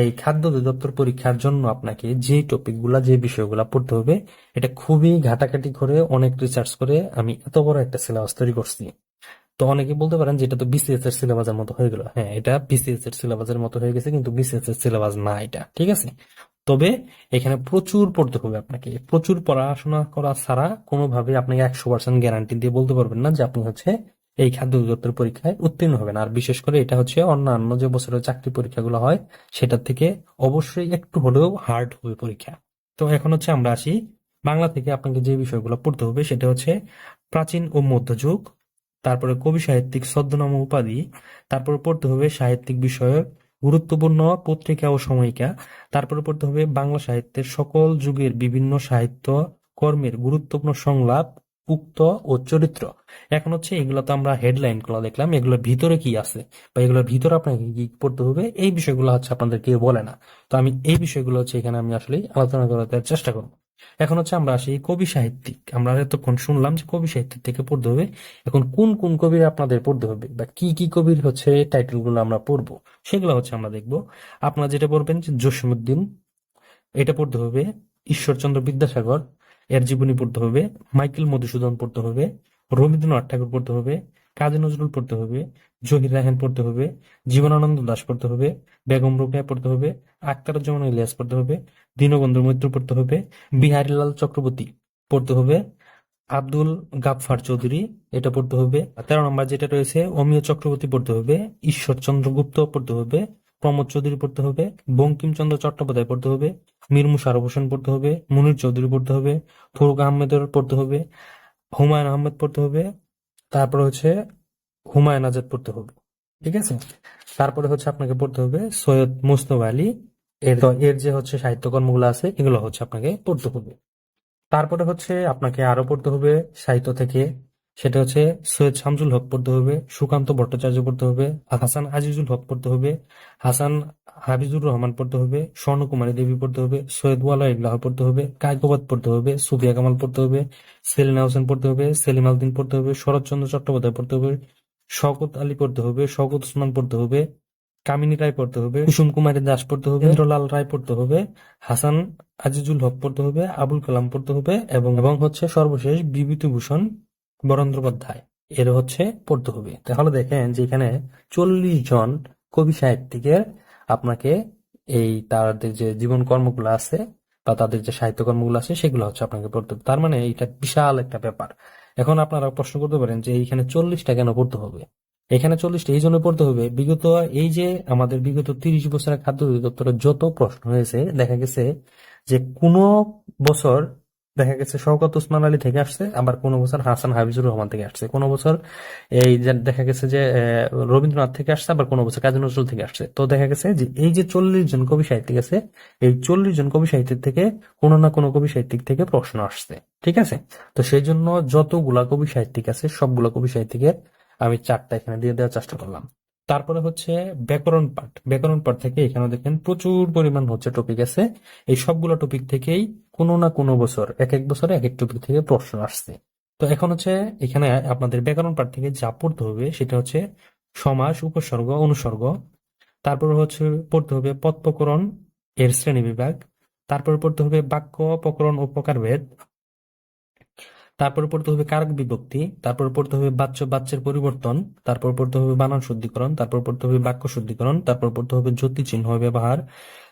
এই খাদ্য অধিদপ্তর পরীক্ষার জন্য আপনাকে যে টপিকগুলা, যে বিষয়গুলা পড়তে হবে, এটা খুবই ঘাটাঘাটি করে অনেক রিসার্চ করে আমি এত বড় একটা সিলেবাস তৈরি করছি। তো অনেকে বলতে পারেন যে এটা তো বিসিএস এর সিলেবাসের মতো হয়ে গেল। হ্যাঁ এটা বিসিএস এর সিলেবাসের মতো হয়ে গেছে, কিন্তু বিসিএস এর সিলেবাস না এটা, ঠিক আছে? তবে এখানে প্রচুর পড়তে হবে আপনাকে। প্রচুর পড়াশোনা করা ছাড়া কোনোভাবে আপনাকে একশো পার্সেন্ট গ্যারান্টি দিয়ে বলতে পারবেন না যে আপনি হচ্ছে এই খাদ্য অধিদপ্তর পরীক্ষায় উত্তীর্ণ হবেন। আর বিশেষ করে এটা হচ্ছে অন্যান্য যে বছরের চাকরি পরীক্ষাগুলো হয়, সেটার থেকে অবশ্যই একটু হলেও হার্ড হবে পরীক্ষা। তো এখন হচ্ছে আমরা আসি বাংলা থেকে আপনাকে যে বিষয়গুলো পড়তে হবে, সেটা হচ্ছে প্রাচীন ও মধ্যযুগ তারপরে কবি সাহিত্যিক ছদ্মনাম উপাধি, তারপরে পড়তে হবে সাহিত্যিক বিষয়ক গুরুত্বপূর্ণ পত্রিকা ও সময়িকা, তারপরে পড়তে হবে বাংলা সাহিত্যের সকল যুগের বিভিন্ন সাহিত্য কর্মের গুরুত্বপূর্ণ সংলাপ উক্ত ও চরিত্র। এখন হচ্ছে এগুলো তো আমরা হেডলাইনগুলো দেখলাম, এগুলোর ভিতরে কি আছে? বা এগুলোর ভিতরে আপনাকে কি পড়তে হবে? এই বিষয়গুলো হচ্ছে আপনাদের কেউ বলে না। তো আমি এই বিষয়গুলো হচ্ছে এখানে আমি আসলে আলোচনা করার চেষ্টা করব। এখন হচ্ছে আমরা আসি কবি সাহিত্যিক। আমরা এতক্ষণ শুনলাম যে কবি সাহিত্যিক থেকে পড়তে হবে। এখন কোন কোন কবির আপনাদের পড়তে হবে? বা কি কি কবির হচ্ছে টাইটেলগুলো আমরা পড়ব? সেগুলো হচ্ছে আমরা দেখব। আপনারা যেটা পড়বেন যে জসীমউদ্দিন, এটা পড়তে হবে ঈশ্বরচন্দ্র বিদ্যাসাগর এর জীবনী পড়তে হবে মাইকেল মধুসূদন পড়তে হবে রবীন্দ্রনাথ ঠাকুর পড়তে হবে কাজী নজরুল পড়তে হবে জহির রায়হান পড়তে হবে জীবনানন্দ দাস পড়তে হবে বেগম রোকেয়া পড়তে হবে আখতারুজ্জামান ইলিয়াস পড়তে হবে দীনবন্ধু মৈত্র পড়তে হবে বিহারীলাল চক্রবর্তী পড়তে হবে আব্দুল গাফফার চৌধুরী এটা পড়তে হবে তেরো নম্বর যেটা রয়েছে অমিয় চক্রবর্তী পড়তে হবে ঈশ্বরচন্দ্র গুপ্ত পড়তে হবে প্রমোদ চৌধুরী পড়তে হবে বঙ্কিমচন্দ্র চট্টোপাধ্যায় পড়তে হবে মীর মুশারফ হোসেন পড়তে হবে, মুনির চৌধুরী পড়তে হবে ফরুক আহমেদের পড়তে হবে, হুমায়ুন আহমেদ পড়তে হবে, তারপরে হচ্ছে হুমায়ুন আজাদ পড়তে হবে, ঠিক আছে? তারপরে হচ্ছে আপনাকে পড়তে হবে সৈয়দ মুস্তফা আলী, এর এর যে হচ্ছে সাহিত্যকর্মগুলো আছে, এগুলো হচ্ছে আপনাকে পড়তে হবে। তারপরে হচ্ছে আপনাকে আরও পড়তে হবে সাহিত্য থেকে, সেটা হচ্ছে সৈয়দ শামসুল হক পড়তে হবে, সুকান্ত ভট্টাচার্য পড়তে হবে, হাসান আজিজুল হক পড়তে হবে, হাসান হাবিজুর রহমান পড়তে হবে স্বর্ণকুমারী দেবী পড়তে হবে সৈয়দ ওয়ালা ইল্লাহ পড়তে হবে কায়কোবাদ পড়তে হবে সুফিয়া কামাল পড়তে হবে সেলিনা হোসেন পড়তে হবে সেলিম আলদিন পড়তে হবে শরৎচন্দ্র চট্টোপাধ্যায় পড়তে হবে শওকত আলী পড়তে হবে শওকত ওসমান পড়তে হবে কামিনী রায় পড়তে হবে কুসুম কুমারী দাস পড়তে হবে ইন্দ্রলাল রায় পড়তে হবে হাসান আজিজুল হক পড়তে হবে আবুল কালাম পড়তে হবে এবং এবং হচ্ছে সর্বশেষ বিভূতিভূষণ বরেন্দ্রোপাধ্যায় এর হচ্ছে পড়তে হবে তাহলে দেখেন যে এখানে চল্লিশ জন কবি সাহিত্যিকের আপনাকে এই তাদের যে জীবন কর্মগুলো আছে বা তাদের যে সাহিত্য কর্মগুলো আছে, সেগুলো হচ্ছে আপনাকে পড়তে তার মানে এটা বিশাল একটা ব্যাপার। এখন আপনারা প্রশ্ন করতে পারেন যে এইখানে চল্লিশটা কেন পড়তে হবে? এখানে চল্লিশটা, এই জন্য পড়তে হবে। বিগত এই যে আমাদের বিগত তিরিশ বছরের খাদ্য অধিদপ্তরের যত প্রশ্ন হয়েছে, দেখা গেছে যে কোনো বছর দেখা গেছে শওকত ওসমান আলী থেকে আসছে, আবার কোনো বছর হাসান হাবিজুর রহমান থেকে আসছে। কোনো বছর এই যে দেখা গেছে যে রবীন্দ্রনাথ থেকে আসছে, আবার কোনো বছর কাজী নজরুল থেকে আসছে। তো দেখা গেছে যে এই যে চল্লিশ জন কবি সাহিত্যিক আছে, এই চল্লিশ জন কবি সাহিত্যিক থেকে কোনো না কোনো কবি সাহিত্যিক থেকে প্রশ্ন আসছে, ঠিক আছে? তো সেই জন্য যতগুলা কবি সাহিত্যিক আছে, সবগুলা কবি সাহিত্যিকের আমি চারটা এখানে দিয়ে দেওয়ার চেষ্টা করলাম। তারপরে হচ্ছে ব্যাকরণ পাঠ। ব্যাকরণ পাঠ থেকে এখানে দেখেন প্রচুর পরিমাণ হচ্ছে টপিক আছে। এই সবগুলো টপিক থেকেই কোনো না কোনো বছর, এক এক বছরে এক এক টপিক থেকে প্রশ্ন আসছে। তো এখন হচ্ছে এখানে আপনাদের ব্যাকরণ পাঠ থেকে যা পড়তে হবে সেটা হচ্ছে সমাস, উপসর্গ, অনুসর্গ। তারপর হচ্ছে পড়তে হবে পদ প্রকরণ এর শ্রেণি বিভাগ। তারপর পড়তে হবে বাক্য, প্রকরণ ও প্রকারভেদ। তারপর পড়তে হবে কারক বিভক্তি তারপর পড়তে হবে বাচ্য বাচ্যের পরিবর্তন তারপর পড়তে হবে বানান শুদ্ধিকরণ তারপর পড়তে হবে বাক্য শুদ্ধিকরণ তারপর পড়তে হবে জ্যোতি চিহ্ন ব্যবহার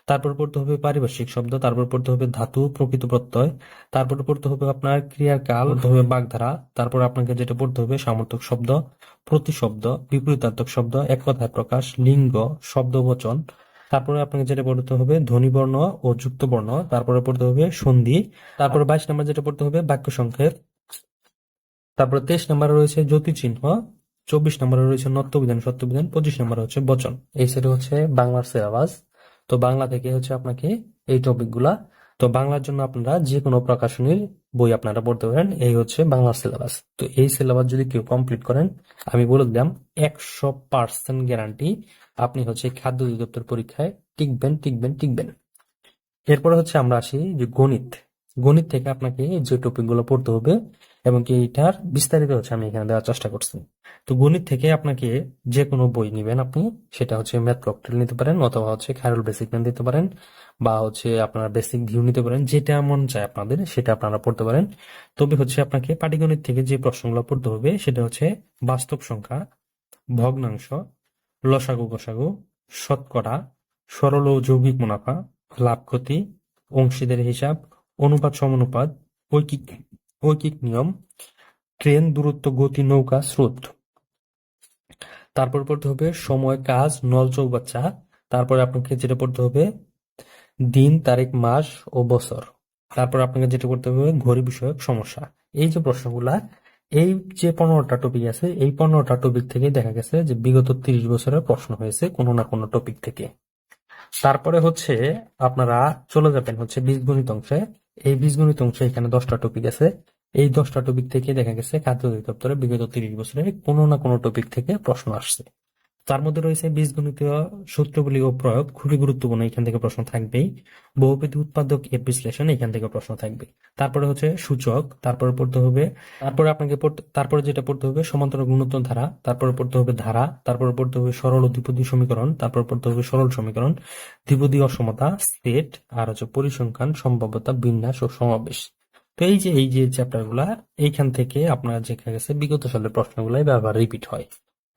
তারপর পড়তে হবে পারিভাষিক শব্দ তারপর পড়তে হবে ধাতু প্রকৃত প্রত্যয় তারপর পড়তে হবে আপনার ক্রিয়ার কাল হবে বাগধারা তারপর আপনাকে যেটা পড়তে হবে সামর্থক শব্দ প্রতিশব্দ বিপরীতার্থক শব্দ এক কথায় প্রকাশ লিঙ্গ শব্দ বচন তারপরে আপনাকে যেটা পড়তে হবে ধ্বনিবর্ণ ও যুক্তবর্ণ তারপরে পড়তে হবে সন্ধি তারপরে বাইশ নম্বর যেটা পড়তে হবে বাক্য সংক্ষেপ তারপরে তেইশ নম্বরে রয়েছে জ্যোতি চিহ্ন চব্বিশ নম্বরে রয়েছে নত্যবিধান, সত্যবিধান, পঁচিশ নম্বরে হচ্ছে বচন। এই সেটা হচ্ছে বাংলার সিলেবাস তো বাংলা থেকে হচ্ছে আপনাকে এই টপিকগুলা। তো বাংলার জন্য আপনারা যে কোনো প্রকাশনীর বই আপনারা পড়তে পারেন, এই হচ্ছে বাংলার সিলেবাস তো এই সিলেবাস যদি কেউ কমপ্লিট করেন, আমি বলে দিলাম, একশো পার্সেন্ট গ্যারান্টি আপনি হচ্ছে খাদ্য অধিদপ্তর পরীক্ষায় টিকবেন টিকবেন টিকবেন। এরপরে হচ্ছে আমরা আসি যে গণিত। গণিত থেকে আপনাকে যে টপিকগুলো পড়তে হবে এবং কি এটার বিস্তারিত হচ্ছে আমি এখানে দেওয়ার চেষ্টা করছি। তো গণিত থেকে আপনাকে যে কোনো বই নেবেন আপনি, সেটা হচ্ছে ম্যাথ ককটেল নিতে পারেন অথবা হচ্ছে খায়রুল বেসিক ম্যাথ নিতে পারেন বা হচ্ছে আপনারা বেসিক ভিউ নিতে পারেন, যেটা মন চায় আপনাদের সেটা আপনারা পড়তে পারেন। তবে হচ্ছে আপনাকে পাটিগণিত থেকে যে প্রশ্নগুলো পড়তে হবে, সেটা হচ্ছে বাস্তব সংখ্যা, ভগ্নাংশ, লসাগু গসাগু, শতকরা, সরল ও যৌগিক মুনাফা, লাভ ক্ষতি, অংশীদের হিসাব অনুপাত সমানুপাত ঐকিক ঐকিক নিয়ম, ট্রেন, দূরত্ব, গতি, নৌকা, স্রোত। তারপর পড়তে হবে সময়, কাজ, নল চৌবাচ্চা। তারপরে আপনাকে যেটা পড়তে হবে, দিন, তারিখ, মাস ও বছর। তারপর আপনাকে যেটা করতে হবে, ঘড়ি, বিষয়ক, সমস্যা। এই যে প্রশ্নগুলা, এই যে পনেরোটা টপিক আছে, এই পনেরোটা টপিক থেকে দেখা গেছে যে বিগত তিরিশ বছরের প্রশ্ন হয়েছে কোনো না কোনো টপিক থেকে। তারপরে হচ্ছে, আপনারা চলে যাবেন হচ্ছে বীজগণিত অংশে। এই বীজগণিত অংশে এখানে দশটা টপিক আছে। এই দশটা টপিক থেকে দেখা গেছে খাদ্য অধিদপ্তরে বিগত তিরিশ বছরে কোনো না কোনো টপিক থেকে প্রশ্ন আসছে। তার মধ্যে রয়েছে বীজগণিতীয় সূত্রগুলি ও প্রয়োগ। খুবই গুরুত্বপূর্ণ, এখান থেকে প্রশ্ন থাকবেই। বহুপতি উৎপাদক এর বিশ্লেষণ, এখান থেকে প্রশ্ন থাকবে। তারপরে হচ্ছে সূচক, তারপরে পড়তে হবে, তারপরে আপনাকে তারপরে যেটা পড়তে হবে, সমান্তরাল গুণোত্তর ধারা, তারপরে পড়তে হবে ধারা, তারপরে পড়তে হবে সরল ও দ্বিপদী সমীকরণ, তারপর পড়তে হবে সরল সমীকরণ দ্বিপদী অসমতা সেট আর হচ্ছে পরিসংখ্যান, সম্ভাব্যতা, বিন্যাস ও সমাবেশ। তো এই যে এই যে চ্যাপ্টারগুলা, এইখান থেকে আপনার যেখানে গেছে, বিগত সালের প্রশ্নগুলাই বারবার রিপিট হয়।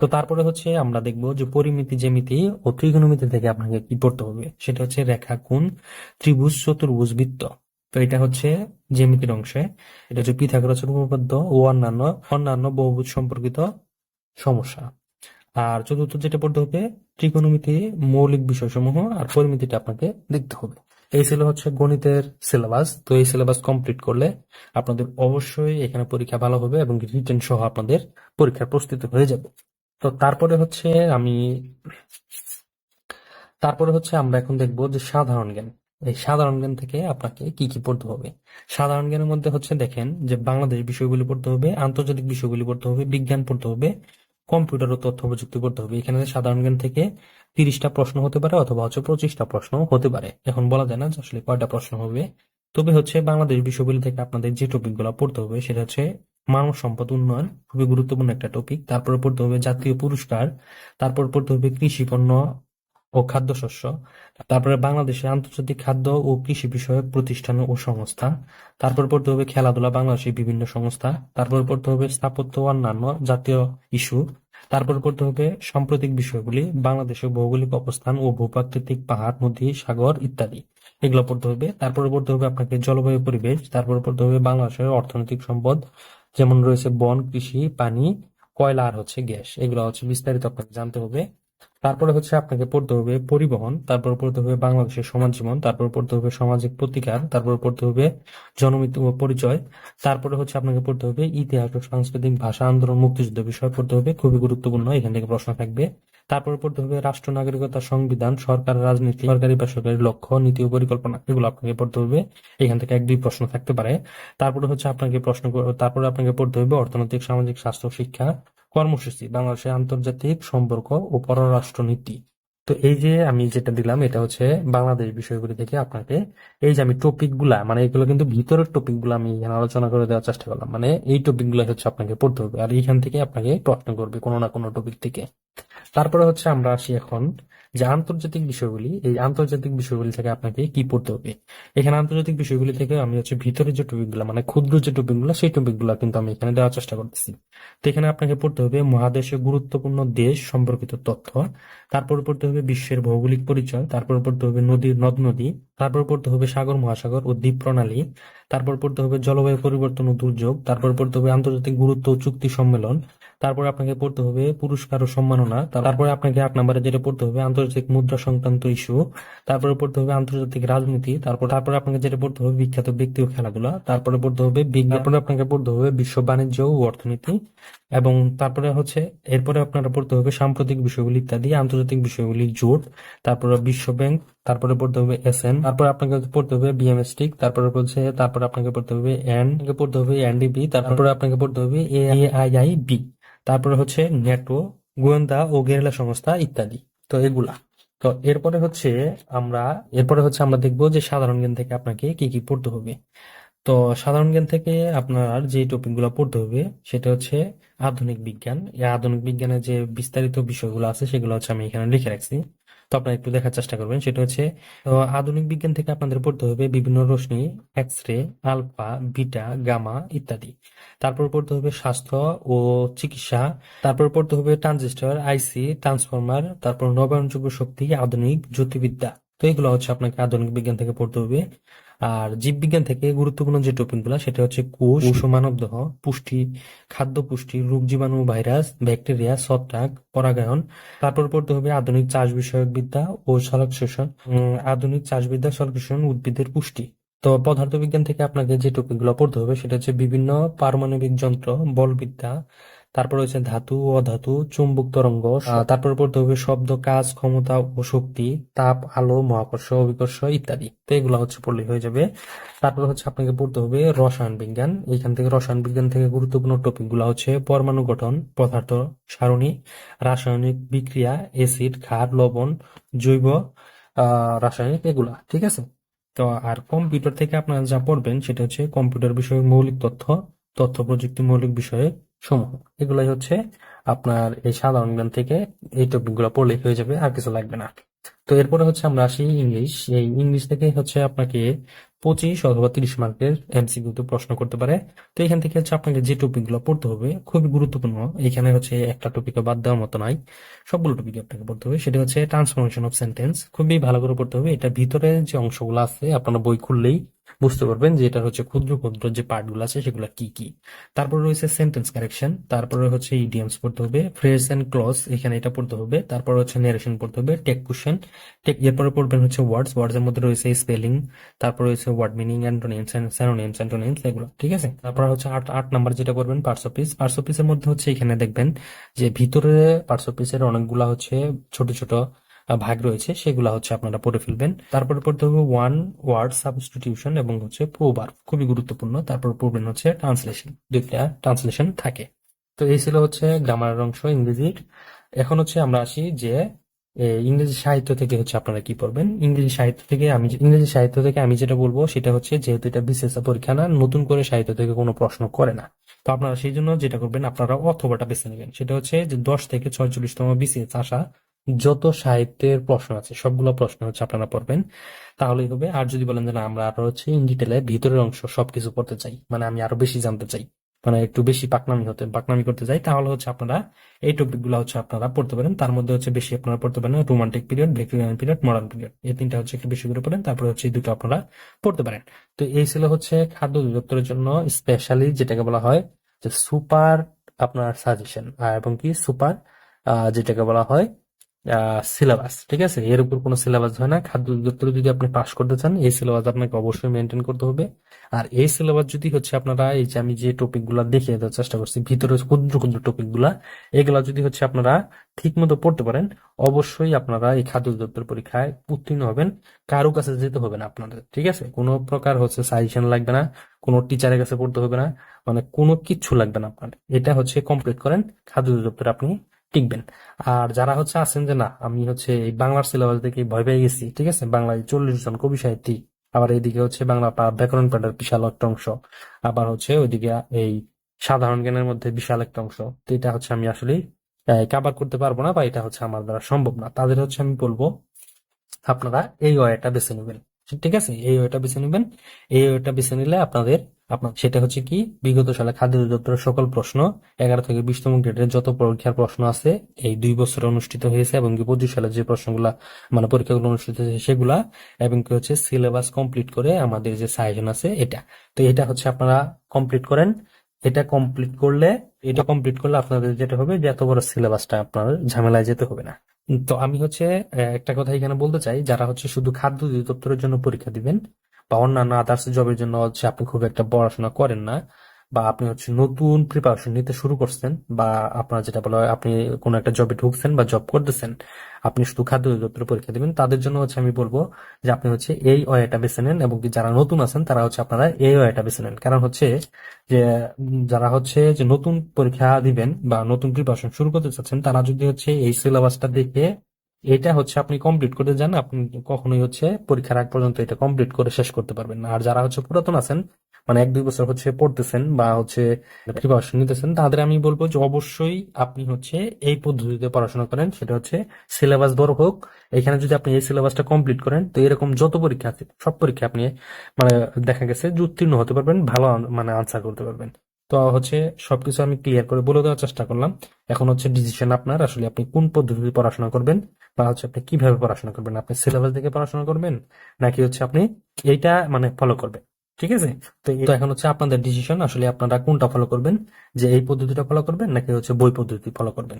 তো তারপরে হচ্ছে আমরা দেখব যে পরিমিতি জ্যামিতি ও ত্রিকোণমিতি থেকে আপনাকে কি পড়তে হবে, সেটা হচ্ছে রেখা কোণ ত্রিভুজ চতুর্ভুজ বৃত্ত। তো এটা হচ্ছে জ্যামিতির অংশে, এটা হচ্ছে পিথাগোরাসের উপপাদ্য ও অন্যান্য অন্যান্য বহুভুজ সম্পর্কিত সমস্যা। আর চতুর্থ যেটা পড়তে হবে, ত্রিকোণমিতি মৌলিক বিষয়সমূহ আর পরিমিতিটা আপনাকে দেখতে হবে। এই ছিল হচ্ছে গণিতের সিলেবাস তো এই সিলেবাস কমপ্লিট করলে আপনাদের অবশ্যই এখানে পরীক্ষা ভালো হবে এবং রিটেন সহ আপনাদের পরীক্ষার প্রস্তুতি হয়ে যাবে। তো তারপরে হচ্ছে আমি, তারপরে হচ্ছে আমরা এখন দেখব যে সাধারণ জ্ঞান। এই সাধারণ জ্ঞান থেকে আপনাকে কি কি পড়তে হবে? সাধারণ জ্ঞানের মধ্যে হচ্ছে দেখেন যে বাংলাদেশ বিষয়গুলি পড়তে হবে, আন্তর্জাতিক বিষয়গুলি পড়তে হবে, বিজ্ঞান পড়তে হবে, কম্পিউটার ও তথ্য প্রযুক্তি পড়তে হবে। এখানে সাধারণ জ্ঞান থেকে তিরিশটা প্রশ্ন হতে পারে অথবা হচ্ছে পঁচিশটা প্রশ্ন হতে পারে। এখন বলা যায় না যে আসলে কয়টা প্রশ্ন হবে। তবে হচ্ছে বাংলাদেশ বিষয়গুলি থেকে আপনাদের যে টপিকগুলো পড়তে হবে সেটা হচ্ছে মানব সম্পদ উন্নয়ন খুবই গুরুত্বপূর্ণ একটা টপিক তারপরে পড়তে হবে জাতীয় পুরস্কার, তারপর পড়তে হবে কৃষি পণ্য ও খাদ্যশস্য, তারপরে বাংলাদেশের আন্তর্জাতিক খাদ্য ও কৃষি বিষয়ক প্রতিষ্ঠান ও সংস্থা, তারপর পড়তে হবে খেলাধুলা বাংলাদেশের বিভিন্ন সংস্থা, তারপর পড়তে হবে স্থাপত্য ও অন্যান্য জাতীয় ইস্যু তারপর পড়তে হবে সাম্প্রতিক বিষয়গুলি, বাংলাদেশের ভৌগোলিক অবস্থান ও ভূপ্রাকৃতিক পাহাড়, নদী, সাগর ইত্যাদি। এগুলো পড়তে হবে। তারপরে পড়তে হবে আপনাকে জলবায়ু পরিবেশ, তারপরে পড়তে হবে বাংলাদেশের অর্থনৈতিক সম্পদ যেমন রয়েছে বন, কৃষি, পানি, কয়লা আর হচ্ছে গ্যাস। এগুলো হচ্ছে বিস্তারিত আপনাকে জানতে হবে। তারপরে হচ্ছে আপনাকে পড়তে হবে পরিবহন, তারপর পড়তে হবে বাংলাদেশের সমাজ জীবন, তারপর পড়তে হবে সামাজিক প্রতিকার, তারপর পড়তে হবে জনমৃত্যু ও পরিচয়, তারপরে হচ্ছে আপনাকে পড়তে হবে ইতিহাস ও সাংস্কৃতিক ভাষা আন্দোলন মুক্তিযুদ্ধ বিষয় পড়তে হবে, খুবই গুরুত্বপূর্ণ, এখান থেকে প্রশ্ন থাকবে। তারপরে পড়তে হবে রাষ্ট্র, নাগরিকতা, সংবিধান, সরকার, রাজনীতি, সরকারি বেসরকারি লক্ষ্য, নীতি ও পরিকল্পনা, এগুলো আপনাকে পড়তে হবে। এখান থেকে এক, দুই প্রশ্ন থাকতে পারে। তারপরে হচ্ছে আপনাকে প্রশ্ন তারপরে আপনাকে পড়তে হবে অর্থনৈতিক, সামাজিক, স্বাস্থ্য, শিক্ষা কর্মসূচি বাংলাদেশের আন্তর্জাতিক সম্পর্ক ও পররাষ্ট্র নীতি তো এই যে আমি যেটা দিলাম, এটা হচ্ছে বাংলাদেশ বিষয়গুলি থেকে আপনাকে এই যে আমি টপিকগুলা মানে এগুলো কিন্তু ভিতরের টপিকগুলো আমি এখানে আলোচনা করে দেওয়ার চেষ্টা করলাম। মানে এই টপিকগুলো হচ্ছে আপনাকে পড়তে হবে। আর এইখান থেকে আপনাকে প্রশ্ন করবে কোনো না কোনো টপিক থেকে। তারপরে হচ্ছে আমরা আসি এখন যে আন্তর্জাতিক বিষয়গুলি, এই আন্তর্জাতিক বিষয়গুলি থেকে আপনাকে কি পড়তে হবে? এখানে আন্তর্জাতিক বিষয়গুলি থেকে আমি হচ্ছে ভিতরে যে টপিক টপিকগুলো মানে ক্ষুদ্র যে টপিক টপিকগুলো সেই টপিক টপিকগুলো কিন্তু আমি এখানে দেওয়ার চেষ্টা করতেছি। তো এখানে আপনাকে পড়তে হবে মহাদেশে গুরুত্বপূর্ণ দেশ সম্পর্কিত তথ্য। তারপর পড়তে হবে বিশ্বের ভৌগোলিক পরিচয় তারপর পড়তে হবে নদীর নদ নদী তারপর পড়তে হবে সাগর মহাসাগর ও দ্বীপ প্রণালী তারপর পড়তে হবে জলবায়ু পরিবর্তন ও দুর্যোগ তারপর পড়তে হবে আন্তর্জাতিক গুরুত্ব ও চুক্তি সম্মেলন তারপর আপনাকে পড়তে হবে পুরস্কার ও সম্মাননা তারপরে আপনাকে আট নম্বরে যেটা পড়তে হবে আন্তর্জাতিক মুদ্রা সংক্রান্ত ইস্যু তারপরে পড়তে হবে আন্তর্জাতিক রাজনীতি তারপর তারপরে আপনাকে যেটা পড়তে হবে বিখ্যাত ব্যক্তি ও খেলাধুলা তারপরে পড়তে হবে বিজ্ঞাপন আপনাকে পড়তে হবে বিশ্ব বাণিজ্য ও অর্থনীতি এবং তারপরে হচ্ছে, এরপরে আপনারা পড়তে হবে সাম্প্রতিক বিষয়গুলি ইত্যাদি, আন্তর্জাতিক বিষয়গুলি, জোট, তারপরে বিশ্ব ব্যাংক তারপরে পড়তে হবে এস এন তারপরে আপনাকে পড়তে হবে বিএমএসটিক তারপরে বলছে, তারপরে আপনাকে পড়তে হবে এন পড়তে হবে এনডিবি, তারপরে আপনাকে পড়তে হবে এ আই এআইআইবি তারপরে হচ্ছে নেটো, গোয়েন্দা ও গেরিলা সংস্থা ইত্যাদি। তো এগুলা। তো এরপরে হচ্ছে আমরা, এরপরে হচ্ছে আমরা দেখব যে সাধারণ জ্ঞান থেকে আপনাকে কি কি পড়তে হবে। তো সাধারণ জ্ঞান থেকে আপনার যে টপিকগুলো পড়তে হবে, সেটা হচ্ছে আধুনিক বিজ্ঞান। এই আধুনিক বিজ্ঞানের যে বিস্তারিত বিষয়গুলো আছে, সেগুলো হচ্ছে আমি এখানে লিখে রাখছি। তো আপনারা একটু দেখার চেষ্টা করবেন। সেটা হচ্ছে আধুনিক বিজ্ঞান থেকে আপনাদের পড়তে হবে বিভিন্ন রশ্মি X ray alpha, beta, gamma ইত্যাদি। তারপর পড়তে হবে স্বাস্থ্য ও চিকিৎসা। তারপর পড়তে হবে ট্রানজিস্টর আইসি ট্রান্সফরমার। তারপর নবায়নযোগ্য শক্তি, আধুনিক জ্যোতির্বিদ্যা। তো এগুলো হচ্ছে আপনাকে আধুনিক বিজ্ঞান থেকে পড়তে হবে। আর জীববিজ্ঞান থেকে গুরুত্বপূর্ণ যে টপিকগুলো সেটা হচ্ছে কোষ কোষ মানবদেহ পুষ্টি খাদ্য পুষ্টি রোগ জীবাণু ভাইরাস, ব্যাকটেরিয়া ছত্রাক পরাগায়ন। তারপর পড়তে হবে আধুনিক চাষ বিষয়ক বিদ্যা ও সালোক শোষণ আধুনিক চাষবিদ্যা সালোক শোষণ উদ্ভিদের পুষ্টি। তো পদার্থবিজ্ঞান থেকে আপনাকে যে টপিকগুলো পড়তে হবে, সেটা হচ্ছে বিভিন্ন পারমাণবিক যন্ত্র, বলবিদ্যা তারপর হচ্ছে ধাতু, অধাতু, চুম্বক তরঙ্গ তারপর পড়তে হবে শব্দ, কাজ, ক্ষমতা ও শক্তি, তাপ, আলো, মহাকর্ষ, অভিকর্ষ ইত্যাদি। তো এগুলো হচ্ছে পড়লে হয়ে যাবে। তারপর হচ্ছে আপনাকে পড়তে হবে রসায়ন বিজ্ঞান। এখান থেকে রসায়ন বিজ্ঞান থেকে গুরুত্বপূর্ণ টপিকগুলো হচ্ছে পরমাণু গঠন, পদার্থ সারণী, রাসায়নিক বিক্রিয়া এসিড ক্ষার, লবণ, জৈব রাসায়নিক এগুলা, ঠিক আছে? তো আর কম্পিউটার থেকে আপনারা যা পড়বেন সেটা হচ্ছে কম্পিউটার বিষয়ে মৌলিক তথ্য তথ্য প্রযুক্তি মৌলিক বিষয়ে সমূহ। এগুলাই হচ্ছে আপনার এই সাধারণ জ্ঞান থেকে এই টপিকগুলো পড়লেই হয়ে যাবে, আর কিছু লাগবে না। তো এরপরে হচ্ছে আমরা আসি ইংলিশ। এই ইংলিশ থেকে হচ্ছে আপনাকে পঁচিশ অথবা তিরিশ মার্কের এমসিকিউ তে প্রশ্ন করতে পারে। তো এখান থেকে হচ্ছে আপনাকে যে টপিকগুলো পড়তে হবে খুবই গুরুত্বপূর্ণ। এখানে হচ্ছে একটা টপিকে বাদ দেওয়ার মতো নাই, সবগুলো টপিক আপনাকে পড়তে হবে। সেটা হচ্ছে ট্রান্সফরমেশন অফ সেন্টেন্স খুবই ভালো করে পড়তে হবে। এটা ভিতরে যে অংশগুলো আছে আপনারা বই খুললেই বুঝতে পারবেন যে এটা হচ্ছে ক্ষুদ্র ক্ষুদ্র যে পার্টগুলো আছে সেগুলো কি কি। তারপরে রয়েছে সেন্টেন্স কারেকশন তারপরে হচ্ছে ইডিয়ামস পড়তে হবে ফ্রেজ এন্ড ক্লজ এখানে এটা পড়তে হবে, তারপর হচ্ছে নারেশন পড়তে হবে টেক কোশ্চেন টেক এরপরে পড়বেন হচ্ছে ওয়ার্ডস ওয়ার্ডস এর মধ্যে রয়েছে স্পেলিং তারপর রয়েছে word meaning antonyms synonyms antonyms এগুলো, ঠিক আছে? তারপর হচ্ছে আট আট নাম্বার যেটা করবেন parts of speech parts of পিসের মধ্যে হচ্ছে এখানে দেখবেন যে ভিতরে পার্টস অফ পিসের অনেকগুলা হচ্ছে ছোট ছোট ভাগ রয়েছে, সেগুলা হচ্ছে আপনারা পড়ে ফেলবেন। তারপরে পড়তে হবে ওয়ান ওয়ার্ড সাবস্টিটিউশন এবং হচ্ছে প্রোভার্ব খুবই গুরুত্বপূর্ণ। তারপর পড়বেন হচ্ছে ট্রান্সলেশন দুইটা ট্রান্সলেশন থাকে। তো এই ছিল হচ্ছে গ্রামারের অংশ ইংরেজির। এখন হচ্ছে আমরা আসি যে ইংরেজি সাহিত্য থেকে হচ্ছে আপনারা কি পড়বেন? ইংরেজি সাহিত্য থেকে আমি ইংরেজি সাহিত্য থেকে আমি যেটা বলব সেটা হচ্ছে যেহেতু এটা বিশেষ পরীক্ষা না, নতুন করে সাহিত্য থেকে কোনো প্রশ্ন করে না। তো আপনারা সেই জন্য যেটা করবেন, আপনারা অথবাটা বেছে নেবেন। সেটা হচ্ছে যে দশ থেকে ছয়চল্লিশতম বিসিএস আসা যত সাহিত্যের প্রশ্ন আছে, সবগুলো প্রশ্ন হচ্ছে আপনারা পড়বেন। তাহলেই হবে। আর যদি বলেন যে না, আমরা আরও হচ্ছে ইন ডিটেলে ভিতরের অংশ সবকিছু পড়তে চাই মানে আমি আরও বেশি জানতে চাই মানে একটু বেশি পাকনামি হতে, পাকনামি করতে চাই, তাহলে হচ্ছে আপনারা এই টপিকগুলো হচ্ছে আপনারা পড়তে পারেন। তার মধ্যে হচ্ছে বেশি আপনারা পড়তে পারেন romantic period Victorian period modern period এই তিনটা হচ্ছে একটু বেশি করে পড়েন, তারপরে হচ্ছে এই দুটো আপনারা পড়তে পারেন। তো এই ছিল হচ্ছে খাদ্য অধিদপ্তরের জন্য স্পেশালি যেটাকে বলা হয় যে সুপার আপনার সাজেশন এবং কি সুপার যেটাকে বলা হয় সিলেবাস ঠিক আছে? এর উপর কোনো সিলেবাস হয় না। খাদ্য অধিদপ্তরে যদি আপনি পাশ করতে চান, এই সিলেবাস আপনাকে অবশ্যই মেনটেন করতে হবে। আর এই সিলেবাস যদি হচ্ছে আপনারা, এই যে আমি যে টপিকগুলা দেখিয়ে দেওয়ার চেষ্টা করছি, ভিতরে ক্ষুদ্র ক্ষুদ্র টপিকগুলা, এগুলা যদি হচ্ছে আপনারা ঠিক মতো পড়তে পারেন, অবশ্যই আপনারা এই খাদ্য অধিদপ্তর পরীক্ষায় উত্তীর্ণ হবেন। কারও কাছে যেতে হবে না আপনাদের, ঠিক আছে? কোনো প্রকার হচ্ছে সাজেশন লাগবে না, কোনো টিচারের কাছে পড়তে হবে না মানে কোনো কিচ্ছু লাগবে না আপনার এটা হচ্ছে কমপ্লিট করেন, খাদ্য অধিদপ্তরে আপনি টিকবেন। আর যারা হচ্ছে আছেন যে, না, আমি হচ্ছে এই বাংলার সিলেবাস দেখে ভয় পেয়ে গেছি ঠিক আছে? বাংলায় চল্লিশ জন কবি সাহিত্যিক, আবার এইদিকে হচ্ছে বাংলা ব্যাকরণ পাঠের বিশাল একটা অংশ, আবার হচ্ছে ওইদিকে এই সাধারণ জ্ঞানের মধ্যে বিশাল একটা অংশ। তো এটা হচ্ছে আমি আসলে কাবার করতে পারব না বা এটা হচ্ছে আমার দ্বারা সম্ভব না। তাদের হচ্ছে আমি বলব, আপনারা এই ওয়েটা বেছে নেবেন। ঠিক আছে? এই ওয়েটা বেছে নেবেন। এই ওয়েটা বেছে নিলে আপনাদের আপনার সেটা হচ্ছে কি, বিগত সালে খাদ্য অধিদপ্তরের সকল প্রশ্ন, এগারো থেকে বিশতম গ্রেডের যত পরীক্ষার প্রশ্ন আছে, এই দুই বছরে অনুষ্ঠিত হয়েছে এবং পঁচিশ সালে যে প্রশ্নগুলা মানে পরীক্ষাগুলো অনুষ্ঠিত হয়েছে সেগুলা, এবং কি হচ্ছে সিলেবাস কমপ্লিট করে আমাদের যে সাজেশন আছে এটা। তো এটা হচ্ছে আপনারা কমপ্লিট করেন। এটা কমপ্লিট করলে, এটা কমপ্লিট করলে আপনাদের যেটা হবে যে এত বড় সিলেবাসটা আপনার ঝামেলায় যেতে হবে না। তো আমি হচ্ছে, একটা কথা এখানে বলতে চাই, যারা হচ্ছে শুধু খাদ্য অধিদপ্তরের জন্য পরীক্ষা দিবেন বা অন্যান্য আদার্স জবের জন্য হচ্ছে আপনি খুব একটা পড়াশোনা করেন না বা আপনি হচ্ছে নতুন প্রিপারেশন নিতে শুরু করছেন বা আপনার যেটা বলা হয় আপনি কোনো একটা জবে ঢুকছেন বা জব করতেছেন, আপনি শুধু খাদ্য অধিদপ্তরের পরীক্ষা দিবেন, তাদের জন্য হচ্ছে আমি বলব যে আপনি হচ্ছে এই ওয়েটা বেছে নেন এবং যারা নতুন আছেন তারা হচ্ছে আপনারা এই ওয়েটা বেছে নেন। কারণ হচ্ছে যে যারা হচ্ছে যে নতুন পরীক্ষা দিবেন বা নতুন প্রিপারেশন শুরু করতে চাচ্ছেন তারা যদি হচ্ছে এই সিলেবাসটা দেখে এটা হচ্ছে আপনি কমপ্লিট করতে যান আপনি কখনোই হচ্ছে পরীক্ষার আগ পর্যন্ত এটা কমপ্লিট করে শেষ করতে পারবেন আর যারা হচ্ছে পুরাতন আছেন মানে এক দুই বছর হচ্ছে পড়তেছেন বা হচ্ছে প্রিপারেশন নিতেছেন, তাদের আমি বলব যে অবশ্যই আপনি হচ্ছে এই পদ্ধতিতে পড়াশোনা করেন, সেটা হচ্ছে সিলেবাস বড় হোক। এখানে যদি আপনি এই সিলেবাসটা কমপ্লিট করেন, তো এরকম যত পরীক্ষা আছে, সব পরীক্ষা আপনি মানে দেখা গেছে উত্তীর্ণ হতে পারবেন, ভালো মানে আনসার করতে পারবেন। তো হচ্ছে সবকিছু আমি ক্লিয়ার করে বলে দেওয়ার চেষ্টা করলাম। এখন হচ্ছে ডিসিশন আপনার, আসলে আপনি কোন পদ্ধতিতে পড়াশোনা করবেন বা হচ্ছে আপনি কীভাবে পড়াশোনা করবেন, আপনি সিলেবাস দেখে পড়াশোনা করবেন নাকি হচ্ছে আপনি এইটা মানে ফলো করবেন, ঠিক আছে? তো তো এখন হচ্ছে আপনাদের ডিসিশন আসলে আপনারা কোনটা ফলো করবেন, যে এই পদ্ধতিটা ফলো করবেন নাকি হচ্ছে বই পদ্ধতি ফলো করবেন।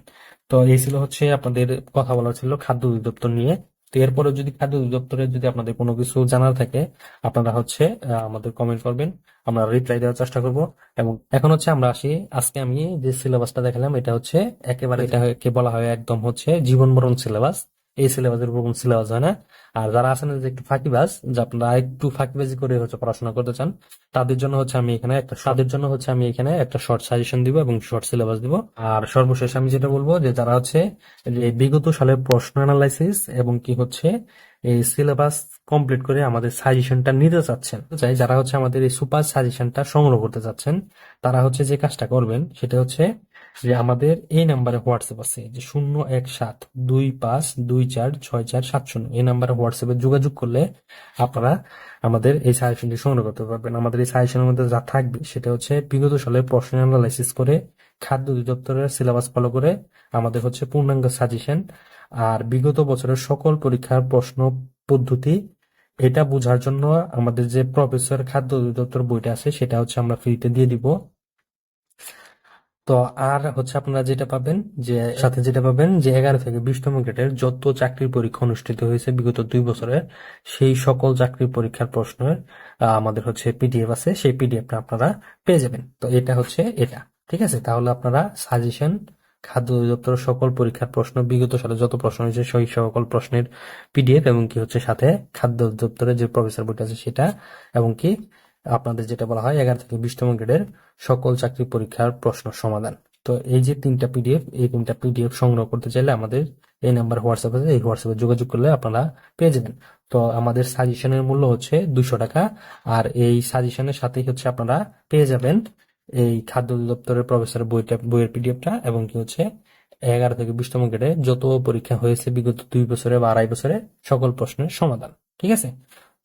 তো এই ছিল হচ্ছে আপনাদের কথা বলা ছিল খাদ্য অধিদপ্তর নিয়ে। তো এরপরে যদি খাদ্য অধিদপ্তরের যদি আপনাদের কোনো কিছু জানার থাকে, আপনারা হচ্ছে আমাদের কমেন্ট করবেন, আমরা রিপ্লাই দেওয়ার চেষ্টা করব। এবং এখন হচ্ছে আমরা আসি, আজকে আমি যে সিলেবাসটা দেখালাম, এটা হচ্ছে একেবারে এটাকে বলা হয় একদম হচ্ছে জীবন মরণ সিলেবাস এই সিলেবাসের উপর কোনো সিলেবাস হয় না। আর যারা আছেন যে একটু ফাঁকিবাজ, যে আপনারা একটু ফাঁকিবাজি করে হচ্ছে পড়াশোনা করতে চান, তাদের জন্য হচ্ছে আমি এখানে একটা, তাদের জন্য হচ্ছে আমি এখানে একটা শর্ট সাজেশন দিব এবং শর্ট সিলেবাস দিব। আর সর্বশেষ আমি যেটা বলব যে যারা হচ্ছে যে বিগত সালের প্রশ্ন অ্যানালাইসিস এবং কি হচ্ছে এই সিলেবাস কমপ্লিট করে আমাদের সাজেশনটা নিতে চাচ্ছেন, চাই যারা হচ্ছে আমাদের এই সুপার সাজেশনটা সংগ্রহ করতে চাচ্ছেন, তারা হচ্ছে যে কাজটা করবেন, সেটা হচ্ছে যে আমাদের এই নাম্বারে হোয়াটসঅ্যাপ আছে, যে শূন্য এক সাত দুই পাঁচ দুই চার ছয় চার সাত শূন্য। এই নাম্বারে হোয়াটসঅ্যাপে যোগাযোগ করলে আপনারা আমাদের এই সাজেশনটি সংগ্রহ করতে পারবেন। আমাদের এই সাজেশনের মধ্যে যা থাকবে, সেটা হচ্ছে বিগত সালে প্রশ্ন অ্যানালাইসিস করে, খাদ্য অধিদপ্তরের সিলেবাস ফলো করে আমাদের হচ্ছে পূর্ণাঙ্গ সাজেশন আর বিগত বছরের সকল পরীক্ষার প্রশ্ন পদ্ধতি, এটা বোঝার জন্য আমাদের যে প্রফেসর খাদ্য অধিদপ্তর বইটা আছে, সেটা হচ্ছে আমরা ফ্রিতে দিয়ে দিব। তো আর হচ্ছে আপনারা যেটা পাবেন যে, সাথে যেটা পাবেন যে এগারো থেকে বিশতম গ্রেডের যত চাকরির পরীক্ষা অনুষ্ঠিত হয়েছে বিগত দুই বছরের, সেই সকল চাকরির পরীক্ষার প্রশ্নের আমাদের হচ্ছে পিডিএফ আছে, সেই পিডিএফটা আপনারা পেয়ে যাবেন। তো এটা হচ্ছে এটা, ঠিক আছে? তাহলে আপনারা সাজেশন খাদ্য অধিদপ্তরের সকল পরীক্ষার প্রশ্ন, বিগত সালে যত প্রশ্ন হয়েছে সেই সকল প্রশ্নের পিডিএফ এবং কি হচ্ছে সাথে খাদ্য অধিদপ্তরের যে প্রফেসর বইটা আছে সেটা, এবং কি আপনাদের যেটা বলা হয় এগারো থেকে বিশতম গ্রেডের সকল চাকরি পরীক্ষার প্রশ্ন সমাধান। তো এই যে তিনটা পিডিএফ এই তিনটা পিডিএফ সংগ্রহ করতে চাইলে আমাদের এই নাম্বার হোয়াটসঅ্যাপ আছে এই হোয়াটসঅ্যাপে যোগাযোগ করলে আপনারা পেয়ে যাবেন। তো আমাদের সাজেশনের মূল্য হচ্ছে দুশো টাকা, আর এই সাজেশনের সাথেই হচ্ছে আপনারা পেয়ে যাবেন এই খাদ্য অধিদপ্তরের প্রফেসর বইটা, বইয়ের পিডিএফটা এবং কি হচ্ছে এগারো থেকে বিশতম গ্রেডে যত পরীক্ষা হয়েছে বিগত দুই বছরে বা আড়াই বছরে সকল প্রশ্নের সমাধান। ঠিক আছে?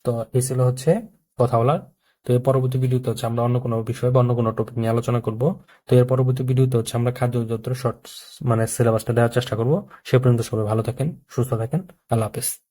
তো এই ছিল হচ্ছে কথা বলার তো এর পরবর্তী ভিডিওতে হচ্ছে আমরা অন্য কোনো বিষয় বা অন্য কোনো টপিক নিয়ে আলোচনা করব। তো এর পরবর্তী ভিডিওতে হচ্ছে আমরা খাদ্য অধিদপ্তরের শর্ট মানে সিলেবাসটা দেওয়ার চেষ্টা করব। সে পর্যন্ত সবাই ভালো থাকেন, সুস্থ থাকেন। আল্লাহ হাফেজ।